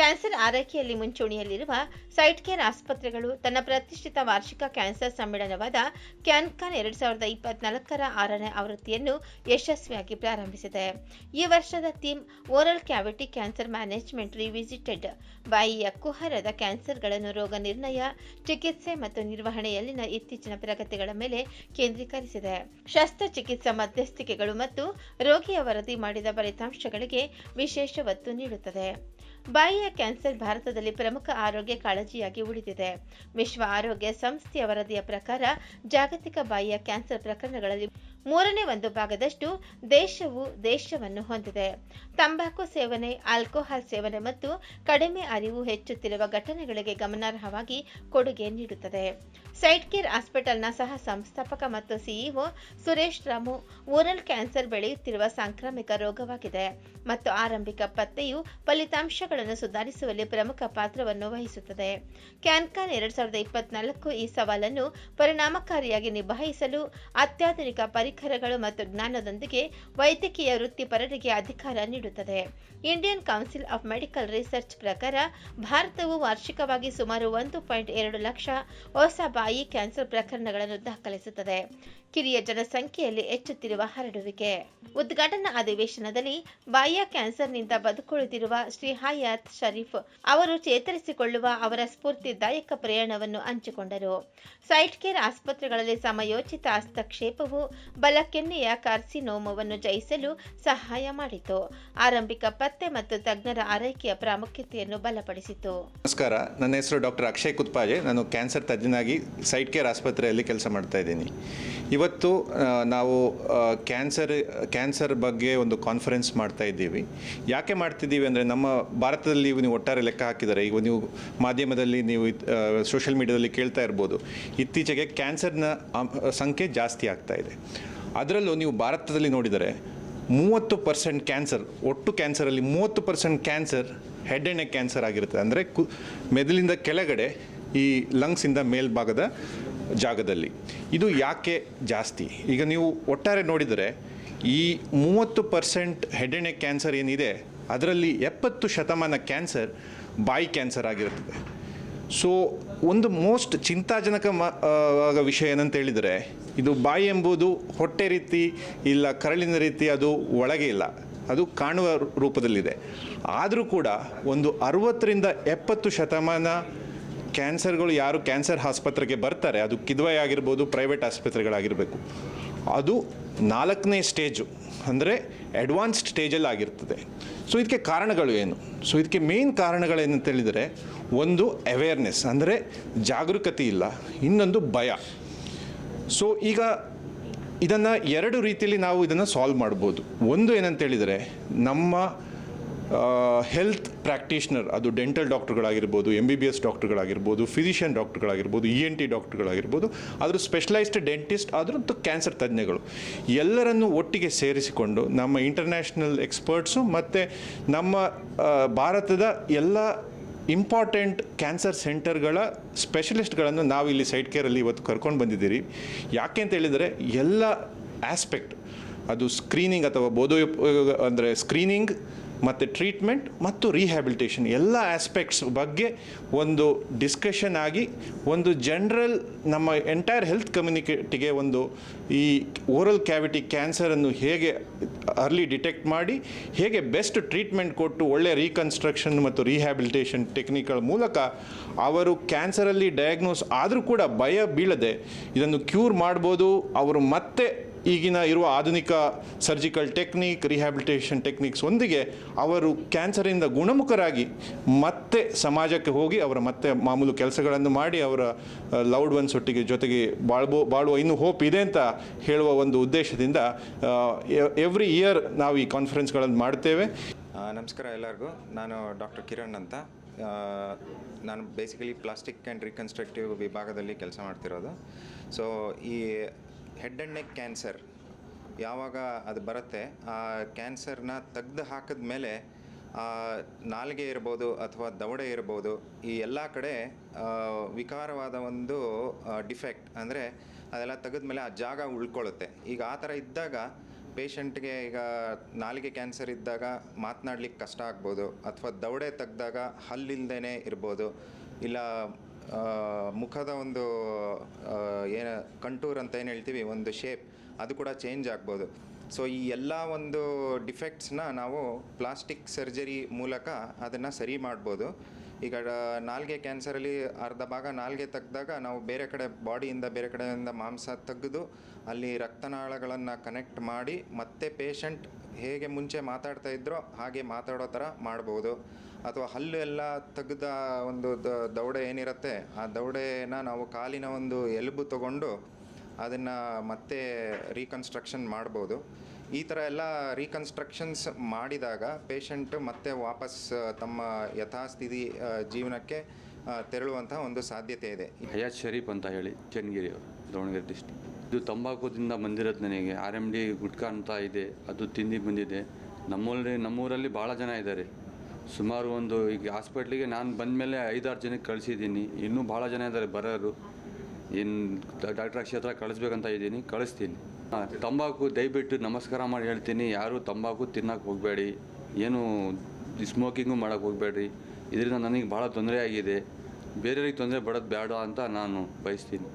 Cancer ಆರೈಕೆಯಲ್ಲಿ ಮುಂಚೂಣಿಯಲ್ಲಿರುವ site care ಆಸ್ಪತ್ರೆಗಳು ತನ್ನ ಪ್ರತಿಷ್ಠಿತ ವಾರ್ಷಿಕ ಕ್ಯಾನ್ಸರ್ ಸಮ್ಮೇಳನವಾದ ಕ್ಯಾನ್ಕಾನ್ ಎರಡ್ ಸಾವಿರದ ಇಪ್ಪತ್ನಾಲ್ಕರ ಆರನೇ ಆವೃತ್ತಿಯನ್ನು ಯಶಸ್ವಿಯಾಗಿ ಪ್ರಾರಂಭಿಸಿದೆ. ಈ ವರ್ಷದ theme oral cavity cancer management revisited. ಬಾಯಿಯ ಕುಹರದ ಕ್ಯಾನ್ಸರ್ಗಳನ್ನು ರೋಗ ನಿರ್ಣಯ, ಚಿಕಿತ್ಸೆ ಮತ್ತು ನಿರ್ವಹಣೆಯಲ್ಲಿನ ಇತ್ತೀಚಿನ ಪ್ರಗತಿಗಳ ಮೇಲೆ ಕೇಂದ್ರೀಕರಿಸಿದೆ. ಶಸ್ತ್ರಚಿಕಿತ್ಸಾ ಮಧ್ಯಸ್ಥಿಕೆಗಳು ಮತ್ತು ರೋಗಿಯ ವರದಿ ಮಾಡಿದ ಫಲಿತಾಂಶಗಳಿಗೆ ವಿಶೇಷ ಒತ್ತು ನೀಡುತ್ತದೆ. ಬಾಯಿಯ ಕ್ಯಾನ್ಸರ್ ಭಾರತದಲ್ಲಿ ಪ್ರಮುಖ ಆರೋಗ್ಯ ಕಾಳಜಿಯಾಗಿ ಉಳಿದಿದೆ. ವಿಶ್ವ ಆರೋಗ್ಯ ಸಂಸ್ಥೆಯ ವರದಿಯ ಪ್ರಕಾರ ಜಾಗತಿಕ ಬಾಯಿಯ ಕ್ಯಾನ್ಸರ್ ಪ್ರಕರಣಗಳಲ್ಲಿ ಮೂರನೇ ಒಂದು ಭಾಗದಷ್ಟು ದೇಶವು ದೇಶವನ್ನು ಹೊಂದಿದೆ. ತಂಬಾಕು ಸೇವನೆ, ಆಲ್ಕೋಹಾಲ್ ಸೇವನೆ ಮತ್ತು ಕಡಿಮೆ ಅರಿವು ಹೆಚ್ಚುತ್ತಿರುವ ಘಟನೆಗಳಿಗೆ ಗಮನಾರ್ಹವಾಗಿ ಕೊಡುಗೆ ನೀಡುತ್ತದೆ. ಸೈಟ್ ಕೇರ್ ಹಾಸ್ಪಿಟಲ್ನ ಸಹ ಸಂಸ್ಥಾಪಕ ಮತ್ತು CEO Suresh Ramu oral cancer ಬೆಳೆಯುತ್ತಿರುವ ಸಾಂಕ್ರಾಮಿಕ ರೋಗವಾಗಿದೆ ಮತ್ತು ಆರಂಭಿಕ ಪತ್ತೆಯು ಫಲಿತಾಂಶಗಳನ್ನು ಸುಧಾರಿಸುವಲ್ಲಿ ಪ್ರಮುಖ ಪಾತ್ರವನ್ನು ವಹಿಸುತ್ತದೆ. ಕ್ಯಾನ್ಕಾನ್ ಎರಡ್ ಸಾವಿರದ ಇಪ್ಪತ್ನಾಲ್ಕು ಈ ಸವಾಲನ್ನು ಪರಿಣಾಮಕಾರಿಯಾಗಿ ನಿಭಾಯಿಸಲು ಅತ್ಯಾಧುನಿಕ ಪರಿಕರಗಳು ಮತ್ತು ಜ್ಞಾನದೊಂದಿಗೆ ವೈದ್ಯಕೀಯ ವೃತ್ತಿಪರರಿಗೆ ಅಧಿಕಾರ ನೀಡುತ್ತದೆ. Indian Council of Medical Research ಪ್ರಕಾರ ಭಾರತವು ವಾರ್ಷಿಕವಾಗಿ ಸುಮಾರು ಒಂದು ಪಾಯಿಂಟ್ ಎರಡು ಲಕ್ಷ ಹೊಸ ಬಾಯಿ ಕ್ಯಾನ್ಸರ್ ಪ್ರಕರಣಗಳನ್ನು ದಾಖಲಿಸುತ್ತದೆ. ಕಿರಿಯ ಜನಸಂಖ್ಯೆಯಲ್ಲಿ ಹೆಚ್ಚುತ್ತಿರುವ ಹರಡುವಿಕೆ. ಉದ್ಘಾಟನಾ ಅಧಿವೇಶನದಲ್ಲಿ ಬಾಯಿಯ ಕ್ಯಾನ್ಸರ್ನಿಂದ ಬದುಕುಳಿದಿರುವ ಶ್ರೀ ಹಯಾತ್ ಶರೀಫ್ ಅವರು ಚೇತರಿಸಿಕೊಳ್ಳುವ ಅವರ ಸ್ಫೂರ್ತಿದಾಯಕ ಪ್ರಯಾಣವನ್ನು ಹಂಚಿಕೊಂಡರು. ಸೈಟ್ ಕೇರ್ ಆಸ್ಪತ್ರೆಗಳಲ್ಲಿ ಸಮಯೋಚಿತ ಹಸ್ತಕ್ಷೇಪವು ಬಲಕೆನ್ನೆಯ ಕಾರ್ಸಿನೋಮವನ್ನು ಜಯಿಸಲು ಸಹಾಯ ಮಾಡಿತು. ಆರಂಭಿಕ ಪತ್ತೆ ಮತ್ತು ತಜ್ಞರ ಆರೈಕೆಯ ಪ್ರಾಮುಖ್ಯತೆಯನ್ನು ಬಲಪಡಿಸಿತು. ನಮಸ್ಕಾರ, ನನ್ನ ಹೆಸರು ಡಾಕ್ಟರ್ ಅಕ್ಷಯ್ ಕುತ್ಪಾಜೆ. ನಾನು ಕ್ಯಾನ್ಸರ್ ತಜ್ಞನಾಗಿ ಸೈಟ್ ಕೇರ್ ಆಸ್ಪತ್ರೆಯಲ್ಲಿ ಕೆಲಸ ಮಾಡ್ತಾ ಇದ್ದೀನಿ. ಇವತ್ತು ನಾವು ಕ್ಯಾನ್ಸರ್ ಕ್ಯಾನ್ಸರ್ ಬಗ್ಗೆ ಒಂದು ಕಾನ್ಫರೆನ್ಸ್ ಮಾಡ್ತಾ ಇದ್ದೀವಿ. ಯಾಕೆ ಮಾಡ್ತಿದ್ದೀವಿ ಅಂದರೆ ನಮ್ಮ ಭಾರತದಲ್ಲಿ ನೀವು ಒಟ್ಟಾರೆ ಲೆಕ್ಕ ಹಾಕಿದ್ದಾರೆ. ಈಗ ನೀವು ಮಾಧ್ಯಮದಲ್ಲಿ ನೀವು ಸೋಷಿಯಲ್ ಮೀಡಿಯಾದಲ್ಲಿ ಕೇಳ್ತಾ ಇರ್ಬೋದು. ಇತ್ತೀಚೆಗೆ ಕ್ಯಾನ್ಸರ್ನ ಸಂಖ್ಯೆ ಜಾಸ್ತಿ ಆಗ್ತಾ ಇದೆ. ಅದರಲ್ಲೂ ನೀವು ಭಾರತದಲ್ಲಿ ನೋಡಿದರೆ ಮೂವತ್ತು ಪರ್ಸೆಂಟ್ ಕ್ಯಾನ್ಸರ್, ಒಟ್ಟು ಕ್ಯಾನ್ಸರಲ್ಲಿ ಮೂವತ್ತು percent cancer head and cancer ಆಗಿರುತ್ತೆ. ಅಂದರೆ ಕು, ಮೆದುಳಿಂದ ಕೆಳಗಡೆ ಈ ಲಂಗ್ಸಿಂದ ಮೇಲ್ಭಾಗದ ಜಾಗದಲ್ಲಿ. ಇದು ಯಾಕೆ ಜಾಸ್ತಿ? ಈಗ ನೀವು ಒಟ್ಟಾರೆ ನೋಡಿದರೆ ಈ ಮೂವತ್ತು percent head and neck cancer ಏನಿದೆ, ಅದರಲ್ಲಿ ಎಪ್ಪತ್ತು ಶತಮಾನ ಕ್ಯಾನ್ಸರ್ ಬಾಯಿ ಕ್ಯಾನ್ಸರ್ ಆಗಿರುತ್ತದೆ. ಸೊ ಒಂದು ಮೋಸ್ಟ್ ಚಿಂತಾಜನಕ ಮ ವಿಷಯ ಏನಂತ ಹೇಳಿದರೆ, ಇದು ಬಾಯಿ ಎಂಬುದು ಹೊಟ್ಟೆ ರೀತಿ ಇಲ್ಲ ಕರಳಿನ ರೀತಿ ಅದು ಒಳಗೆ ಇಲ್ಲ. ಅದು ಕಾಣುವ ರೂಪದಲ್ಲಿದೆ. ಆದರೂ ಕೂಡ ಒಂದು ಅರುವತ್ತರಿಂದ ಎಪ್ಪತ್ತು ಶತಮಾನ ಕ್ಯಾನ್ಸರ್ಗಳು ಯಾರು ಕ್ಯಾನ್ಸರ್ ಆಸ್ಪತ್ರೆಗೆ ಬರ್ತಾರೆ, ಅದು ಕಿದ್ವಾಯ್ ಆಗಿರ್ಬೋದು, ಪ್ರೈವೇಟ್ ಆಸ್ಪತ್ರೆಗಳಾಗಿರಬೇಕು. ಅದು ನಾಲ್ಕನೇ ಸ್ಟೇಜು, ಅಂದರೆ ಅಡ್ವಾನ್ಸ್ಡ್ ಸ್ಟೇಜಲ್ಲಿ ಆಗಿರ್ತದೆ. ಸೊ ಇದಕ್ಕೆ ಕಾರಣಗಳು ಏನು? ಸೊ ಇದಕ್ಕೆ ಮೇನ್ ಕಾರಣಗಳೇನಂತ ಹೇಳಿದರೆ, ಒಂದು ಅವೇರ್ನೆಸ್ ಅಂದರೆ ಜಾಗರೂಕತೆ ಇಲ್ಲ, ಇನ್ನೊಂದು ಭಯ. ಸೊ ಈಗ ಇದನ್ನು ಎರಡು ರೀತಿಯಲ್ಲಿ ನಾವು ಇದನ್ನು ಸಾಲ್ವ್ ಮಾಡ್ಬೋದು. ಒಂದು ಏನಂತೇಳಿದರೆ ನಮ್ಮ ಹೆಲ್ತ್ ಪ್ರಾಕ್ಟೀಷ್ನರ್ ಅದು ಡೆಂಟಲ್ ಡಾಕ್ಟರ್ಗಳಾಗಿರ್ಬೋದು ಎಂ ಬಿ ಬಿ ಎಸ್ ಡಾಕ್ಟರ್ಗಳಾಗಿರ್ಬೋದು ಫಿಸಿಷಿಯನ್ ಡಾಕ್ಟರ್ಗಳಾಗಿರ್ಬೋದು ಇ ಎನ್ ಟಿ ಡಾಕ್ಟರ್ಗಳಾಗಿರ್ಬೋದು ಆದರೂ ಸ್ಪೆಷಲೈಸ್ಡ್ ಡೆಂಟಿಸ್ಟ್ ಆದರೂ ಕ್ಯಾನ್ಸರ್ ತಜ್ಞಗಳು. ಎಲ್ಲರನ್ನು ಒಟ್ಟಿಗೆ ಸೇರಿಸಿಕೊಂಡು ನಮ್ಮ ಇಂಟರ್ನ್ಯಾಷನಲ್ ಎಕ್ಸ್ಪರ್ಟ್ಸು ಮತ್ತು ನಮ್ಮ ಭಾರತದ ಎಲ್ಲ ಇಂಪಾರ್ಟೆಂಟ್ ಕ್ಯಾನ್ಸರ್ ಸೆಂಟರ್ಗಳ ಸ್ಪೆಷಲಿಸ್ಟ್ಗಳನ್ನು ನಾವು ಇಲ್ಲಿ ಸೈಟ್ ಕೇರಲ್ಲಿ ಇವತ್ತು ಕರ್ಕೊಂಡು ಬಂದಿದ್ದೀರಿ. ಯಾಕೆ ಅಂತ ಹೇಳಿದರೆ ಎಲ್ಲ ಆಸ್ಪೆಕ್ಟ್ ಅದು ಸ್ಕ್ರೀನಿಂಗ್ ಅಥವಾ ಬೋಧೋಪಯೋಗ, ಅಂದರೆ ಸ್ಕ್ರೀನಿಂಗ್ ಮತ್ತು ಟ್ರೀಟ್ಮೆಂಟ್ ಮತ್ತು ರಿಹ್ಯಾಬಿಲಿಟೇಷನ್ ಎಲ್ಲ ಆಸ್ಪೆಕ್ಟ್ಸ್ ಬಗ್ಗೆ ಒಂದು ಡಿಸ್ಕಷನ್ ಆಗಿ ಒಂದು ಜನರಲ್ ನಮ್ಮ ಎಂಟೈರ್ ಹೆಲ್ತ್ ಕಮ್ಯುನಿಕೇಟಿಗೆ ಒಂದು ಈ ಓರಲ್ ಕ್ಯಾವಿಟಿ ಕ್ಯಾನ್ಸರನ್ನು ಹೇಗೆ ಅರ್ಲಿ ಡಿಟೆಕ್ಟ್ ಮಾಡಿ, ಹೇಗೆ ಬೆಸ್ಟ್ ಟ್ರೀಟ್ಮೆಂಟ್ ಕೊಟ್ಟು ಒಳ್ಳೆಯ ರೀಕನ್ಸ್ಟ್ರಕ್ಷನ್ ಮತ್ತು ರಿಹ್ಯಾಬಿಲಿಟೇಷನ್ ಟೆಕ್ನಿಕ್ಗಳ ಮೂಲಕ ಅವರು ಕ್ಯಾನ್ಸರಲ್ಲಿ ಡಯಾಗ್ನೋಸ್ ಆದರೂ ಕೂಡ ಭಯ ಬೀಳದೆ ಇದನ್ನು ಕ್ಯೂರ್ ಮಾಡ್ಬೋದು, ಅವರು ಮತ್ತೆ ಈಗಿನ ಇರುವ ಆಧುನಿಕ ಸರ್ಜಿಕಲ್ ಟೆಕ್ನಿಕ್ ರಿಹ್ಯಾಬಿಲಿಟೇಷನ್ ಟೆಕ್ನಿಕ್ಸ್ ಒಂದಿಗೆ ಅವರು ಕ್ಯಾನ್ಸರಿಂದ ಗುಣಮುಖರಾಗಿ ಮತ್ತೆ ಸಮಾಜಕ್ಕೆ ಹೋಗಿ ಅವರ ಮತ್ತೆ ಮಾಮೂಲು ಕೆಲಸಗಳನ್ನು ಮಾಡಿ ಅವರ ಲೌಡ್ ಒನ್ಸ್ ಒಟ್ಟಿಗೆ ಜೊತೆಗೆ ಬಾಳ್ಬೋ, ಬಾಳುವ ಇನ್ನೂ ಹೋಪ್ ಇದೆ ಅಂತ ಹೇಳುವ ಒಂದು ಉದ್ದೇಶದಿಂದ ಎವ್ರಿ ಇಯರ್ ನಾವು ಈ ಕಾನ್ಫರೆನ್ಸ್ಗಳನ್ನು ಮಾಡ್ತೇವೆ. ನಮಸ್ಕಾರ ಎಲ್ಲರಿಗೂ. ನಾನು ಡಾಕ್ಟರ್ ಕಿರಣ್ ಅಂತ. ನಾನು ಬೇಸಿಕಲಿ ಪ್ಲಾಸ್ಟಿಕ್ ಆ್ಯಂಡ್ ರಿಕನ್ಸ್ಟ್ರಕ್ಟಿವ್ ವಿಭಾಗದಲ್ಲಿ ಕೆಲಸ ಮಾಡ್ತಿರೋದು. ಸೊ ಈ ಹೆಡ್ ಆ್ಯಂಡ್ ನೆಕ್ ಕ್ಯಾನ್ಸರ್ ಯಾವಾಗ ಅದು ಬರುತ್ತೆ, ಆ ಕ್ಯಾನ್ಸರ್ನ ತೆಗ್ದು ಹಾಕಿದ ಮೇಲೆ ನಾಲಿಗೆ ಇರ್ಬೋದು ಅಥವಾ ದವಡೆ ಇರ್ಬೋದು, ಈ ಎಲ್ಲ ಕಡೆ ವಿಕಾರವಾದ ಒಂದು ಡಿಫೆಕ್ಟ್ ಅಂದರೆ ಅದೆಲ್ಲ ತೆಗೆದ್ಮೇಲೆ ಆ ಜಾಗ ಉಳ್ಕೊಳ್ಳುತ್ತೆ. ಈಗ ಆ ಥರ ಇದ್ದಾಗ ಪೇಷಂಟ್ಗೆ ಈಗ ನಾಲಿಗೆ ಕ್ಯಾನ್ಸರ್ ಇದ್ದಾಗ ಮಾತನಾಡ್ಲಿಕ್ಕೆ ಕಷ್ಟ ಆಗ್ಬೋದು, ಅಥವಾ ದವಡೆ ತೆಗ್ದಾಗ ಹಲ್ಲಿಲ್ದೇ ಇರ್ಬೋದು, ಇಲ್ಲ ಮುಖದ ಒಂದು ಏನು ಕಂಟೂರ್ ಅಂತ ಏನು ಹೇಳ್ತೀವಿ? ಒಂದು ಶೇಪ್ ಅದು ಕೂಡ ಚೇಂಜ್ ಆಗ್ಬೋದು. ಸೊ ಈ ಎಲ್ಲ ಒಂದು ಡಿಫೆಕ್ಟ್ಸ್ನ ನಾವು ಪ್ಲಾಸ್ಟಿಕ್ ಸರ್ಜರಿ ಮೂಲಕ ಅದನ್ನು ಸರಿ ಮಾಡ್ಬೋದು. ಈಗ ನಾಲ್ಗೆ ಕ್ಯಾನ್ಸರಲ್ಲಿ ಅರ್ಧ ಭಾಗ ನಾಲ್ಗೆ ತೆಗ್ದಾಗ ನಾವು ಬೇರೆ ಕಡೆ ಬಾಡಿಯಿಂದ ಬೇರೆ ಕಡೆಯಿಂದ ಮಾಂಸ ತೆಗೆದು ಅಲ್ಲಿ ರಕ್ತನಾಳಗಳನ್ನು ಕನೆಕ್ಟ್ ಮಾಡಿ ಮತ್ತೆ ಪೇಷಂಟ್ ಹೇಗೆ ಮುಂಚೆ ಮಾತಾಡ್ತಾ ಇದ್ರೋ ಹಾಗೆ ಮಾತಾಡೋ ಥರ ಮಾಡ್ಬೋದು. ಅಥವಾ ಹಲ್ಲು ಎಲ್ಲ ತೆಗೆದ ಒಂದು ದೌಡೆ ಏನಿರುತ್ತೆ, ಆ ದೌಡೆನ ನಾವು ಕಾಲಿನ ಒಂದು ಎಲುಬು ತಗೊಂಡು ಅದನ್ನು ಮತ್ತೆ ರೀಕನ್ಸ್ಟ್ರಕ್ಷನ್ ಮಾಡ್ಬೋದು. ಈ ಥರ ಎಲ್ಲ ರೀಕನ್ಸ್ಟ್ರಕ್ಷನ್ಸ್ ಮಾಡಿದಾಗ ಪೇಷಂಟ್ ಮತ್ತೆ ವಾಪಸ್ ತಮ್ಮ ಯಥಾಸ್ಥಿತಿ ಜೀವನಕ್ಕೆ ತೆರಳುವಂತಹ ಒಂದು ಸಾಧ್ಯತೆ ಇದೆ. ಹಯಾತ್ ಶರೀಫ್ ಅಂತ ಹೇಳಿ ಚನ್ನಗಿರಿ ಅವರು, ದಾವಣಗೆರೆ ಡಿಸ್ಟಿಕ್ ಇದು ತಂಬಾಕುದಿಂದ ಬಂದಿರೋದು ನನಗೆ. ಆರ್ ಎಂ ಡಿ ಗುಟ್ಕಾ ಅಂತ ಇದೆ, ಅದು ತಿಂದು ಬಂದಿದೆ. ನಮ್ಮಲ್ಲಿ ನಮ್ಮೂರಲ್ಲಿ ಭಾಳ ಜನ ಇದ್ದಾರೆ. ಸುಮಾರು ಒಂದು ಈಗ ಹಾಸ್ಪಿಟ್ಲಿಗೆ ನಾನು ಬಂದ ಮೇಲೆ ಐದಾರು ಜನಕ್ಕೆ ಕಳಿಸಿದ್ದೀನಿ. ಇನ್ನೂ ಭಾಳ ಜನ ಇದ್ದಾರೆ, ಬರೋರು. ಏನು ಡಾಕ್ಟರ್ ಅಕ್ಷಿ ಹತ್ರ ಕಳಿಸ್ಬೇಕಂತ ಇದ್ದೀನಿ, ಕಳಿಸ್ತೀನಿ. ತಂಬಾಕು ದಯವಿಟ್ಟು ನಮಸ್ಕಾರ ಮಾಡಿ ಹೇಳ್ತೀನಿ, ಯಾರೂ ತಂಬಾಕು ತಿನ್ನಕ್ಕೆ ಹೋಗಬೇಡಿ, ಏನು ಸ್ಮೋಕಿಂಗು ಮಾಡೋಕೆ ಹೋಗಬೇಡ್ರಿ. ಇದರಿಂದ ನನಗೆ ಭಾಳ ತೊಂದರೆ ಆಗಿದೆ. ಬೇರೆಯವ್ರಿಗೆ ತೊಂದರೆ ಪಡೋದು ಬೇಡ ಅಂತ ನಾನು ಬಯಸ್ತೀನಿ.